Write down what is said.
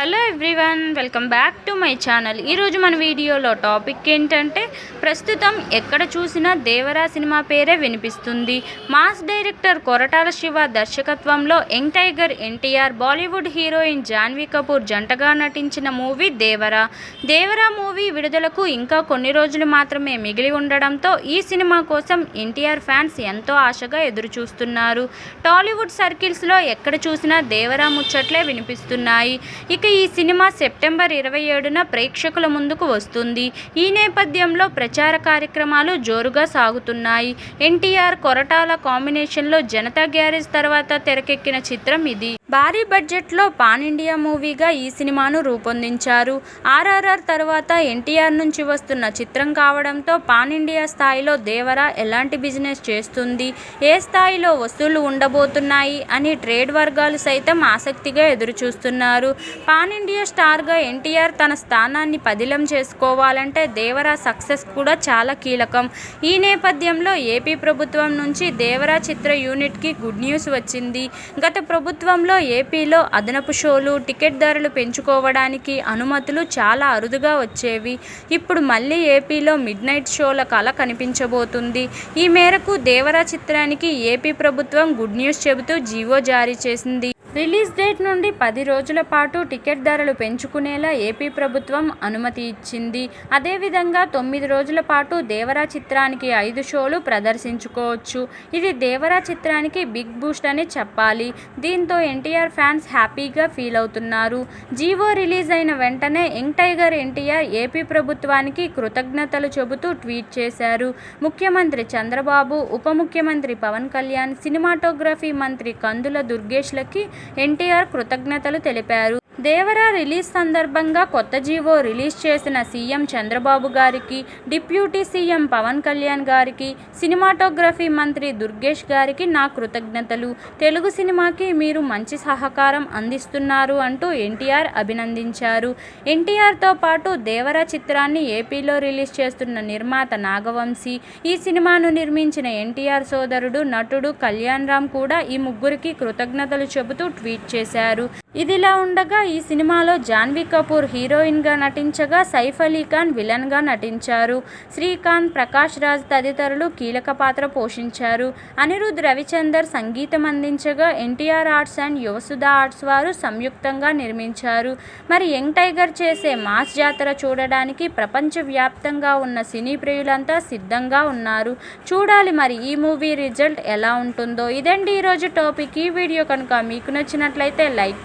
Hello everyone welcome back to my channel ఈరోజు మన వీడియోలో టాపిక్ ఏంటంటే ప్రస్తుతం ఎక్కడ చూసినా దేవరా సినిమా పేరే వినిపిస్తుంది. మాస్ డైరెక్టర్ కొరటాల శివ దర్శకత్వంలో young tiger NTR Bollywood heroine Janhvi Kapoor జంటగా నటించిన మూవీ దేవరా. దేవరా మూవీ విడుదలకు ఇంకా కొన్ని రోజులు మాత్రమే మిగిలి ఉండడంతో ఈ సినిమా కోసం ఎన్టీఆర్ ఫ్యాన్స్ ఎంతో ఆశగా ఎదురుచూస్తున్నారు. టాలీవుడ్ సర్కిల్స్లో ఎక్కడ చూసినా దేవరా ముచ్చట్లే వినిపిస్తున్నాయి. ఇక ఈ సినిమా సెప్టెంబర్ ఇరవై ఏడున ప్రేక్షకుల ముందుకు వస్తుంది. ఈ నేపథ్యంలో ప్రచార కార్యక్రమాలు జోరుగా సాగుతున్నాయి. ఎన్టీఆర్ కొరటాల కాంబినేషన్లో జనతా గ్యారేజ్ తర్వాత తెరకెక్కిన చిత్రం ఇది. భారీ బడ్జెట్లో పాన్ ఇండియా మూవీగా ఈ సినిమాను రూపొందించారు. ఆర్ఆర్ఆర్ తర్వాత ఎన్టీఆర్ నుంచి వస్తున్న చిత్రం కావడంతో పాన్ ఇండియా స్థాయిలో దేవరా ఎలాంటి బిజినెస్ చేస్తుంది? ఏ స్థాయిలో వసూళ్ళు ఉండబోతున్నాయి? అని ట్రేడ్ వర్గాలు సైతం ఆసక్తిగా ఎదురుచూస్తున్నారు. పాన్ ఇండియా స్టార్గా ఎన్టీఆర్ తన స్థానాన్ని పదిలం చేసుకోవాలంటే దేవరా సక్సెస్ కూడా చాలా కీలకం. ఈ నేపథ్యంలో ఏపీ ప్రభుత్వం నుంచి దేవరా చిత్ర యూనిట్కి గుడ్ న్యూస్ వచ్చింది. గత ప్రభుత్వంలో ఏపీలో అదనపు షోలు టికెట్ ధరలు పెంచుకోవడానికి అనుమతులు చాలా అరుదుగా వచ్చేవి. ఇప్పుడు మళ్ళీ ఏపీలో మిడ్ నైట్ షోల కళ కనిపించబోతుంది. ఈ మేరకు దేవరా చిత్రానికి ఏపీ ప్రభుత్వం గుడ్ న్యూస్ చెబుతూ జీవో జారీ చేసింది. రిలీజ్ డేట్ నుండి పది రోజుల పాటు టికెట్ ధరలు పెంచుకునేలా ఏపీ ప్రభుత్వం అనుమతి ఇచ్చింది. అదేవిధంగా తొమ్మిది రోజుల పాటు దేవరా చిత్రానికి ఐదు షోలు ప్రదర్శించుకోవచ్చు. ఇది దేవరా చిత్రానికి బిగ్ బూస్ట్ అని చెప్పాలి. దీంతో ఎన్టీఆర్ ఫ్యాన్స్ హ్యాపీగా ఫీల్ అవుతున్నారు. జీవో రిలీజ్ అయిన వెంటనే యంగ్ టైగర్ ఎన్టీఆర్ ఏపీ ప్రభుత్వానికి కృతజ్ఞతలు చెబుతూ ట్వీట్ చేశారు. ముఖ్యమంత్రి చంద్రబాబు ఉప ముఖ్యమంత్రి పవన్ కళ్యాణ్ సినిమాటోగ్రఫీ మంత్రి కందుల దుర్గేష్లకి ఎన్టీఆర్ కృతజ్ఞతలు తెలిపారు. దేవరా రిలీజ్ సందర్భంగా కొత్త జీవో రిలీజ్ చేసిన సీఎం చంద్రబాబు గారికి డిప్యూటీ సీఎం పవన్ కళ్యాణ్ గారికి సినిమాటోగ్రఫీ మంత్రి దుర్గేష్ గారికి నా కృతజ్ఞతలు. తెలుగు సినిమాకి మీరు మంచి సహకారం అందిస్తున్నారు అంటూ ఎన్టీఆర్ అభినందించారు. ఎన్టీఆర్తో పాటు దేవరా చిత్రాన్ని ఏపీలో రిలీజ్ చేస్తున్న నిర్మాత నాగవంశీ ఈ సినిమాను నిర్మించిన ఎన్టీఆర్ సోదరుడు నటుడు కళ్యాణ్ రామ్ కూడా ఈ ముగ్గురికి కృతజ్ఞతలు చెబుతూ ట్వీట్ చేశారు. ఇదిలా ఉండగా ఈ సినిమాలో జాన్వీ కపూర్ హీరోయిన్గా నటించగా సైఫ్ అలీ ఖాన్ విలన్గా నటించారు. శ్రీకాంత్ ప్రకాష్ రాజ్ తదితరులు కీలక పాత్ర పోషించారు. అనిరుద్ రవిచందర్ సంగీతం అందించగా NTR arts and Yuvasudha arts వారు సంయుక్తంగా నిర్మించారు. మరి యంగ్ టైగర్ చేసే మాస్ జాతర చూడడానికి ప్రపంచవ్యాప్తంగా ఉన్న సినీ ప్రియులంతా సిద్ధంగా ఉన్నారు. చూడాలి మరి ఈ మూవీ రిజల్ట్ ఎలా ఉంటుందో. ఇదండి ఈరోజు టాపిక్. ఈ వీడియో కనుక మీకు నచ్చినట్లయితే లైక్